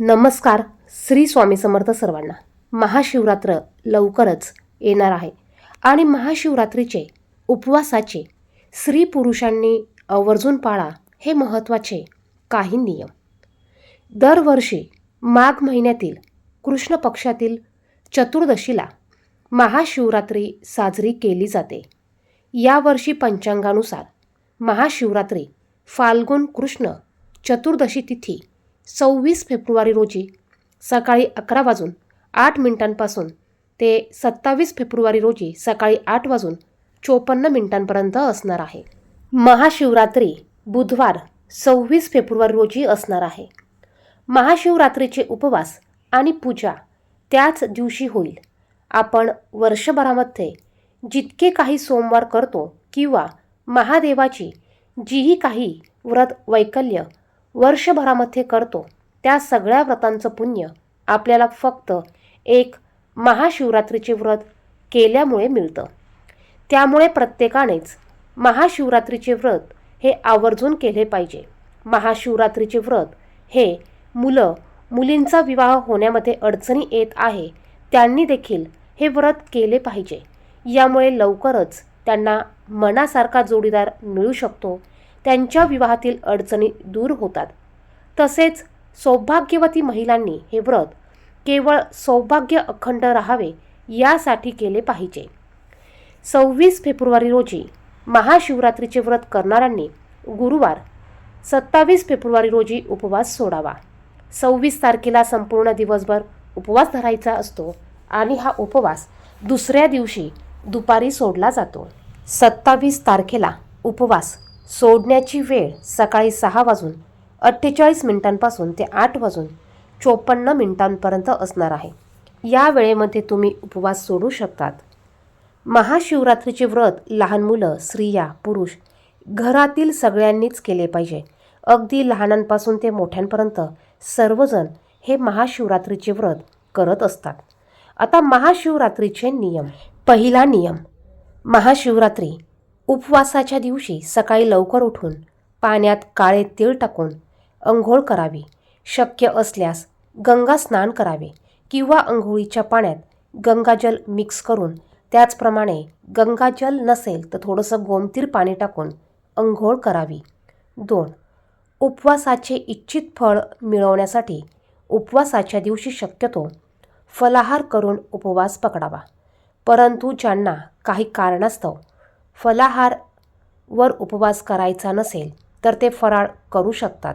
नमस्कार श्री स्वामी समर्थ सर्वांना. महाशिवरात्र लवकरच येणार आहे. आणि महाशिवरात्रीचे उपवासाचे स्त्री पुरुषांनी आवर्जून पाळा हे महत्त्वाचे काही नियम. दरवर्षी माघ महिन्यातील कृष्ण पक्षातील चतुर्दशीला महाशिवरात्री साजरी केली जाते. यावर्षी पंचांगानुसार महाशिवरात्री फाल्गुन कृष्ण चतुर्दशी तिथी सव्वीस फेब्रुवारी रोजी सकाळी अकरा वाजून आठ मिनिटांपासून ते सत्तावीस फेब्रुवारी रोजी सकाळी आठ वाजून चोपन्न मिनिटांपर्यंत असणार आहे. महाशिवरात्री बुधवार सव्वीस फेब्रुवारी रोजी असणार आहे. महाशिवरात्रीचे उपवास आणि पूजा त्याच दिवशी होईल. आपण वर्षभरामध्ये जितके काही सोमवार करतो किंवा महादेवाची जीही काही व्रत वैकल्य वर्षभरामध्ये करतो. त्या सगळ्या व्रतांचं पुण्य आपल्याला फक्त एक महाशिवरात्रीचे व्रत केल्यामुळे मिळतं. त्यामुळे प्रत्येकानेच महाशिवरात्रीचे व्रत हे आवर्जून केले पाहिजे. महाशिवरात्रीचे व्रत हे मुलं मुलींचा विवाह होण्यामध्ये अडचणी येत आहे त्यांनी देखील हे व्रत केले पाहिजे. यामुळे लवकरच त्यांना मनासारखा जोडीदार मिळू शकतो. त्यांच्या विवाहातील अडचणी दूर होतात. तसेच सौभाग्यवती महिलांनी हे व्रत केवळ सौभाग्य अखंड राहावे यासाठी केले पाहिजे. सव्वीस फेब्रुवारी रोजी महाशिवरात्रीचे व्रत करणाऱ्यांनी गुरुवार सत्तावीस फेब्रुवारी रोजी उपवास सोडावा. सव्वीस तारखेला संपूर्ण दिवसभर उपवास धरायचा असतो आणि हा उपवास दुसऱ्या दिवशी दुपारी सोडला जातो. सत्तावीस तारखेला उपवास सोडण्याची वेळ सकाळी सहा वाजून अठ्ठेचाळीस मिनिटांपासून ते आठ वाजून चोपन्न मिनिटांपर्यंत असणार आहे. या वेळेमध्ये तुम्ही उपवास सोडू शकतात. महाशिवरात्रीचे व्रत लहान मुलं स्त्रिया पुरुष घरातील सगळ्यांनीच केले पाहिजे. अगदी लहानांपासून ते मोठ्यांपर्यंत सर्वजण हे महाशिवरात्रीचे व्रत करत असतात. आता महाशिवरात्रीचे नियम. पहिला नियम महाशिवरात्री. उपवासाच्या दिवशी सकाळी लवकर उठून पाण्यात काळे तीळ टाकून अंघोळ करावी. शक्य असल्यास गंगा स्नान करावे किंवा अंघोळीच्या पाण्यात गंगाजल मिक्स करून त्याचप्रमाणे गंगाजल नसेल तर थोडंसं गोमतीर पाणी टाकून अंघोळ करावी. दोन उपवासाचे इच्छित फळ मिळवण्यासाठी उपवासाच्या दिवशी शक्यतो फलाहार करून उपवास पकडावा. परंतु ज्यांना काही कारणास्तव फलाहार वर उपवास करायचा नसेल तर ते फराळ करू शकतात.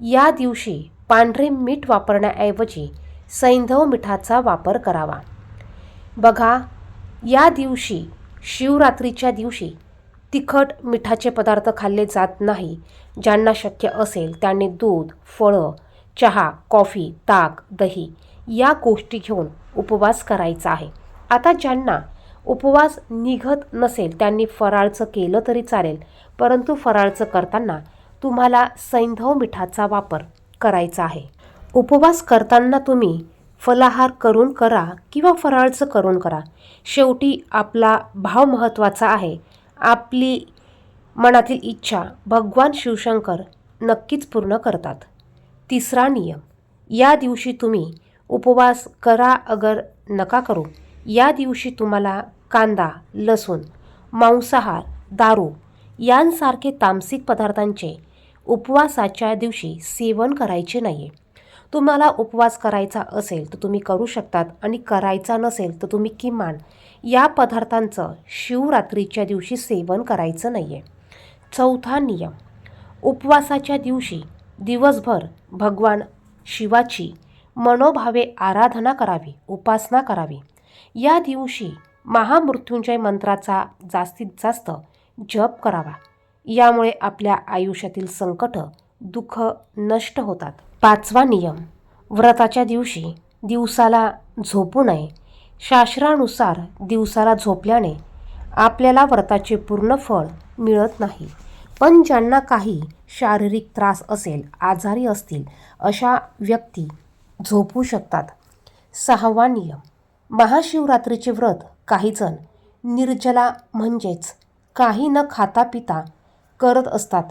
या दिवशी पांढरे मीठ वापरण्याऐवजी सैंधव मिठाचा वापर करावा. बघा या दिवशी शिवरात्रीच्या दिवशी तिखट मिठाचे पदार्थ खाल्ले जात नाही ज्यांना शक्य असेल त्यांनी दूध फळं चहा कॉफी ताक दही या गोष्टी घेऊन उपवास करायचा आहे. आता ज्यांना उपवास निघत नसेल त्यांनी फराळचं केलं तरी चालेल. परंतु फराळचं करताना तुम्हाला सैंधव मिठाचा वापर करायचा आहे. उपवास करताना तुम्ही फलाहार करून करा किंवा फराळचं करून करा. शेवटी आपला भाव महत्त्वाचा आहे. आपली मनातील इच्छा भगवान शिवशंकर नक्कीच पूर्ण करतात. तिसरा नियम या दिवशी तुम्ही उपवास करा अगर नका करू. या दिवशी तुम्हाला कांदा लसूण मांसाहार दारू यांसारखे तामसिक पदार्थांचे उपवासाच्या दिवशी सेवन करायचे नाही आहे तुम्हाला उपवास करायचा असेल तर तुम्ही करू शकतात आणि करायचा नसेल तर तुम्ही किमान या पदार्थांचं शिवरात्रीच्या दिवशी सेवन करायचं नाही आहे चौथा नियम. उपवासाच्या दिवशी दिवसभर भगवान शिवाची मनोभावे आराधना करावी उपासना करावी. या दिवशी महामृत्युंजय मंत्राचा जास्तीत जास्त जप करावा. यामुळे आपल्या आयुष्यातील संकट दुःख नष्ट होतात. पाचवा नियम व्रताच्या दिवशी दिवसाला झोपू नये. शास्त्रानुसार दिवसाला झोपल्याने आपल्याला व्रताचे पूर्ण फळ मिळत नाही. पण ज्यांना काही शारीरिक त्रास असेल आजारी असतील अशा व्यक्ती झोपू शकतात. सहावा नियम महाशिवरात्रीचे व्रत काहीजण निर्जला म्हणजेच काही न खाता पिता करत असतात.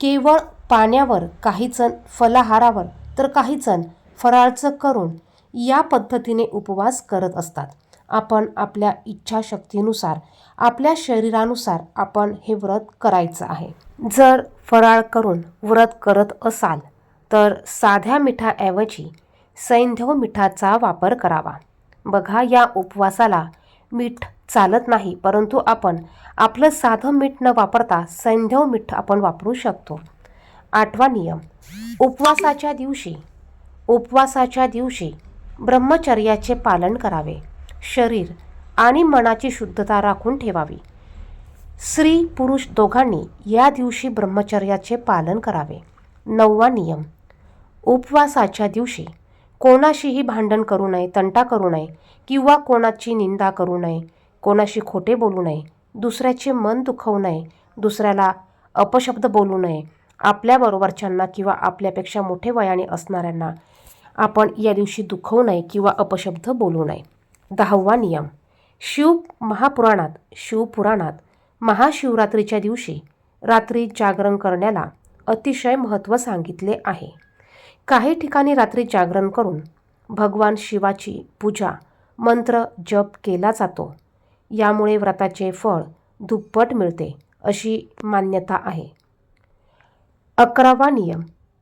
केवळ पाण्यावर काहीजण फलाहारावर तर काही जण फराळचं करून या पद्धतीने उपवास करत असतात. आपण आपल्या इच्छाशक्तीनुसार आपल्या शरीरानुसार आपण हे व्रत करायचं आहे. जर फराळ करून व्रत करत असाल तर साध्या मिठाऐवजी सैंधव मिठाचा वापर करावा. बघा या उपवासाला. मीठ चालत नाही परंतु आपण आपलं साधं मीठ न वापरता सैंधव मीठ आपण वापरू शकतो. आठवा नियम. उपवासाच्या दिवशी उपवासाच्या दिवशी ब्रह्मचर्याचे पालन करावे. शरीर आणि मनाची शुद्धता राखून ठेवावी. स्त्री पुरुष दोघांनी या दिवशी ब्रह्मचर्याचे पालन करावे. नववा नियम. उपवासाच्या दिवशी कोणाशीही भांडण करू नये तंटा करू नये किंवा कोणाची निंदा करू नये कोणाशी खोटे बोलू नये दुसऱ्याचे मन दुखवू नये दुसऱ्याला अपशब्द बोलू नये. आपल्याबरोबरच्यांना किंवा आपल्यापेक्षा मोठे वयाने असणाऱ्यांना आपण या दिवशी दुखवू नये किंवा अपशब्द बोलू नये. दहावा नियम. शिव महापुराणात शिवपुराणात महाशिवरात्रीच्या दिवशी रात्री जागरण करण्याला अतिशय महत्त्व सांगितले आहे. काही ठिकाणी रात्री जागरण करून भगवान शिवाची पूजा मंत्र जप केला जातो. यामुळे व्रताचे फळ दुप्पट मिळते अशी मान्यता आहे. अकरावा नियम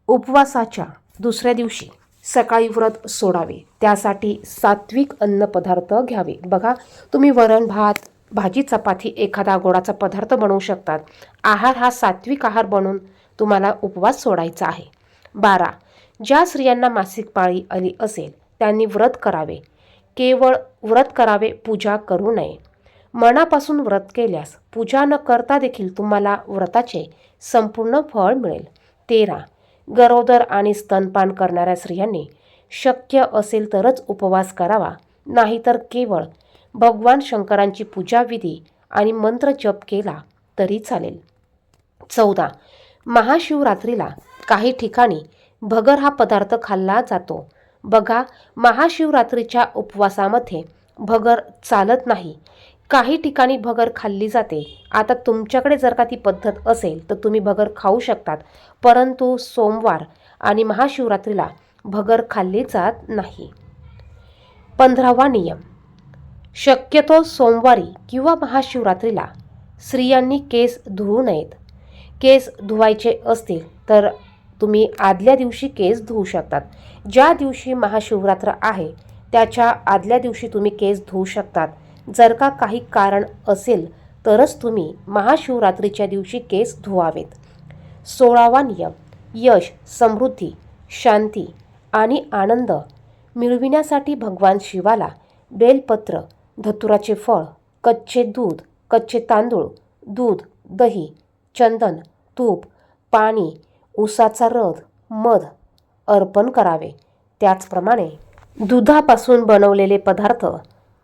उपवासाच्या दुसऱ्या दिवशी सकाळी व्रत सोडावे. त्यासाठी सात्विक अन्नपदार्थ घ्यावे. बघा तुम्ही वरण भात भाजी चपाती एखादा गोडाचा पदार्थ बनवू शकतात. आहार हा सात्विक आहार बनवून तुम्हाला उपवास सोडायचा आहे. बारा ज्या स्त्रियांना मासिक पाळी आली असेल त्यांनी व्रत करावे. केवळ व्रत करावे पूजा करू नये. मनापासून व्रत केल्यास पूजा न करता देखील तुम्हाला व्रताचे संपूर्ण फळ मिळेल. तेरा. गरोदर आणि स्तनपान करणाऱ्या स्त्रियांनी शक्य असेल तरच उपवास करावा. नाहीतर केवळ भगवान शंकरांची पूजाविधी आणि मंत्र जप केला तरी चालेल. चौदा. महाशिवरात्रीला काही ठिकाणी भगर हा पदार्थ खाल्ला जातो. बघा महाशिवरात्रीच्या उपवासामध्ये भगर चालत नाही. काही ठिकाणी भगर खाल्ली जाते. आता तुमच्याकडे जर का ती पद्धत असेल तर तुम्ही भगर खाऊ शकतात. परंतु सोमवार आणि महाशिवरात्रीला भगर खाल्ली जात नाही. पंधरावा नियम. शक्यतो सोमवारी किंवा महाशिवरात्रीला स्त्रियांनी केस धुवू नयेत. केस धुवायचे असतील तर तुम्ही आदल्या दिवशी केस धुवू शकतात. ज्या दिवशी महाशिवरात्र आहे त्याच्या आदल्या दिवशी तुम्ही केस धुवू शकतात. जर का काही कारण असेल तरच तुम्ही महाशिवरात्रीच्या दिवशी केस धुवावेत. सोळावा नियम. यश समृद्धी शांती आणि आनंद मिळविण्यासाठी भगवान शिवाला बेलपत्र धतुराचे फळ कच्चे दूध कच्चे तांदूळ दूध दही चंदन तूप पाणी उसाचा रस मध अर्पण करावे. त्याचप्रमाणे दुधापासून बनवलेले पदार्थ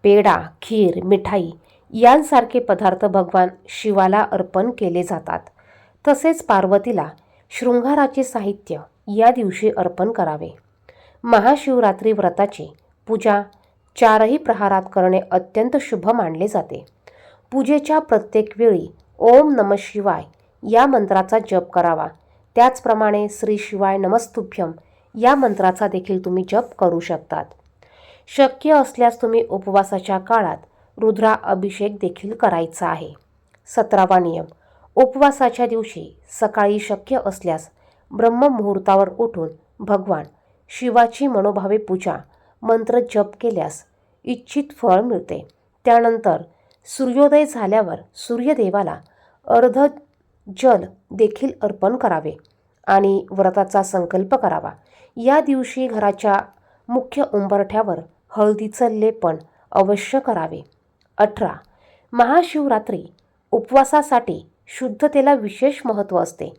पेढा खीर मिठाई यांसारखे पदार्थ भगवान शिवाला अर्पण केले जातात. तसेच पार्वतीला शृंगाराचे साहित्य या दिवशी अर्पण करावे. महाशिवरात्री व्रताची पूजा चारही प्रहारात करणे अत्यंत शुभ मानले जाते. पूजेच्या प्रत्येक वेळी ओम नम शिवाय या मंत्राचा जप करावा. त्याचप्रमाणे श्री शिवाय नमस्तुभ्यम या मंत्राचा देखील तुम्ही जप करू शकतात. शक्य असल्यास तुम्ही उपवासाच्या काळात रुद्रा अभिषेक देखील करायचा आहे. सतरावा नियम. उपवासाच्या दिवशी सकाळी शक्य असल्यास ब्रह्ममुहूर्तावर उठून भगवान शिवाची मनोभावे पूजा मंत्र जप केल्यास इच्छित फळ मिळते. त्यानंतर सूर्योदय झाल्यावर सूर्यदेवाला अर्ध जल देखील अर्पण करावे आणि व्रताचा संकल्प करावा. या दिवशी घराच्या मुख्य उंबरठ्यावर हळदीचं लेपन अवश्य करावे. अठरा. महाशिवरात्री उपवासासाठी शुद्धतेला विशेष महत्त्व असते.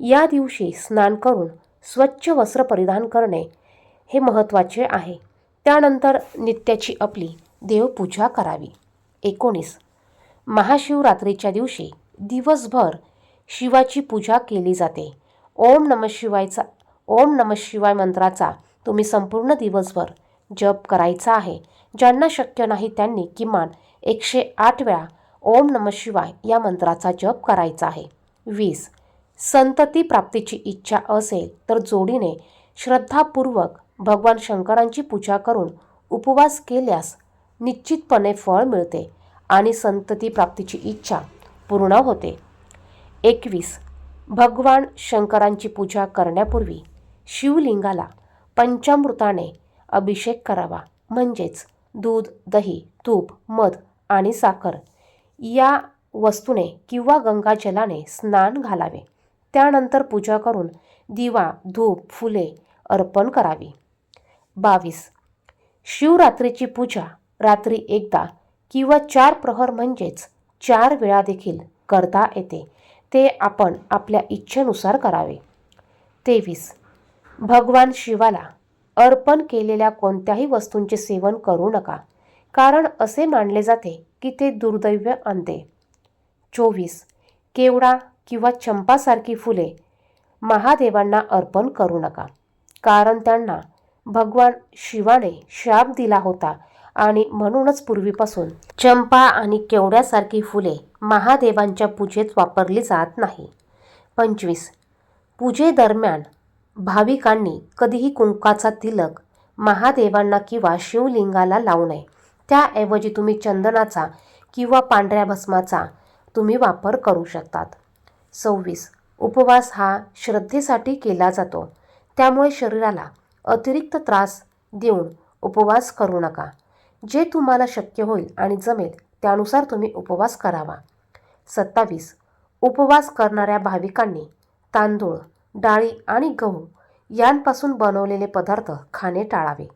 या दिवशी स्नान करून स्वच्छ वस्त्र परिधान करणे हे महत्त्वाचे आहे. त्यानंतर नित्याची आपली देवपूजा करावी. एकोणीस. महाशिवरात्रीच्या दिवशी दिवसभर शिवाची पूजा केली जाते. ओम नम शिवायचा ओम नम शिवाय मंत्राचा तुम्ही संपूर्ण दिवसभर जप करायचा आहे. ज्यांना शक्य नाही त्यांनी किमान एकशे आठ वेळा ओम नम शिवाय या मंत्राचा जप करायचा आहे. वीस. संतती प्राप्तीची इच्छा असेल तर जोडीने श्रद्धापूर्वक भगवान शंकरांची पूजा करून उपवास केल्यास निश्चितपणे फळ मिळते आणि संतती प्राप्तीची इच्छा पूर्ण होते. एकवीस. भगवान शंकरांची पूजा करण्यापूर्वी शिवलिंगाला पंचामृताने अभिषेक करावा. म्हणजेच दूध दही तूप मध आणि साखर या वस्तूने किंवा गंगाजलाने स्नान घालावे. त्यानंतर पूजा करून दिवा धूप फुले अर्पण करावी. बावीस. शिवरात्रीची पूजा रात्री एकदा किंवा चार प्रहर म्हणजेच चार वेळा देखील करता येते. ते आपण आपल्या इच्छेनुसार करावे. तेवीस. भगवान शिवाला अर्पण केलेल्या कोणत्याही वस्तूंचे सेवन करू नका कारण असे मानले जाते की ते दुर्दैव्य आणते. चोवीस. केवडा किंवा चंपासारखी फुले महादेवांना अर्पण करू नका कारण त्यांना भगवान शिवाने शाप दिला होता आणि म्हणूनच पूर्वीपासून चंपा आणि केवड्यासारखी फुले महादेवांच्या पूजेत वापरली जात नाही. पंचवीस. पूजेदरम्यान भाविकांनी कधीही कुंकाचा तिलक महादेवांना किंवा शिवलिंगाला लावू नये. त्याऐवजी तुम्ही चंदनाचा किंवा पांढऱ्या भस्माचा तुम्ही वापर करू शकतात. सव्वीस. उपवास हा श्रद्धेसाठी केला जातो. त्यामुळे शरीराला अतिरिक्त त्रास देऊन उपवास करू नका. जे तुम्हाला शक्य होईल आणि जमेल त्यानुसार तुम्ही उपवास करावा. सत्तावीस. उपवास करणाऱ्या भाविकांनी तांदूळ डाळी आणि गहू यांपासून बनवलेले पदार्थ खाणे टाळावे.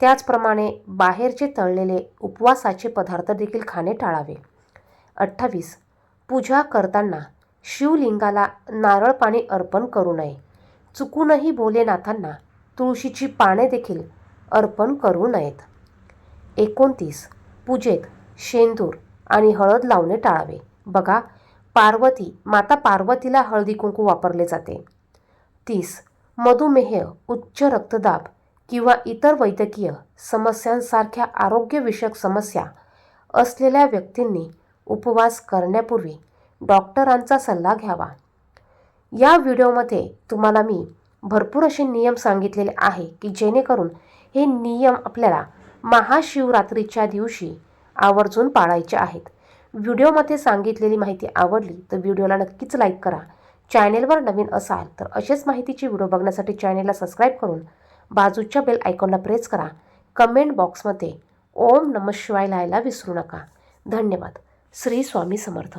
त्याचप्रमाणे बाहेरचे तळलेले उपवासाचे पदार्थ देखील खाणे टाळावे. अठ्ठावीस. पूजा करताना शिवलिंगाला नारळ पाणी अर्पण करू नये. चुकूनही भोलेनाथांना तुळशीची पाने देखील अर्पण करू नयेत. एकोणतीस पूजेत शेंदूर आणि हळद लावणे टाळावे. बघा पार्वती माता पार्वतीला हळदी कुंकू वापरले जाते. तीस मधुमेह उच्च रक्तदाब किंवा इतर वैद्यकीय समस्यांसारख्या आरोग्यविषयक समस्या असलेल्या व्यक्तींनी उपवास करण्यापूर्वी डॉक्टरांचा सल्ला घ्यावा. या व्हिडिओमध्ये तुम्हाला मी भरपूर असे नियम सांगितलेले आहे की जेणेकरून हे नियम आपल्याला महाशिवरात्रीच्या दिवशी आवर्जून पाळायच्या आहेत. व्हिडिओमध्ये सांगितलेली माहिती आवडली तर व्हिडिओला नक्कीच लाईक करा. चॅनेलवर नवीन असाल तर असेच माहितीचे व्हिडिओ बघण्यासाठी चॅनेलला सबस्क्राईब करून बाजूच्या बेल आयकॉनला प्रेस करा. कमेंट बॉक्समध्ये ओम नम शिवाय लिहायला विसरू नका. धन्यवाद. श्री स्वामी समर्थ.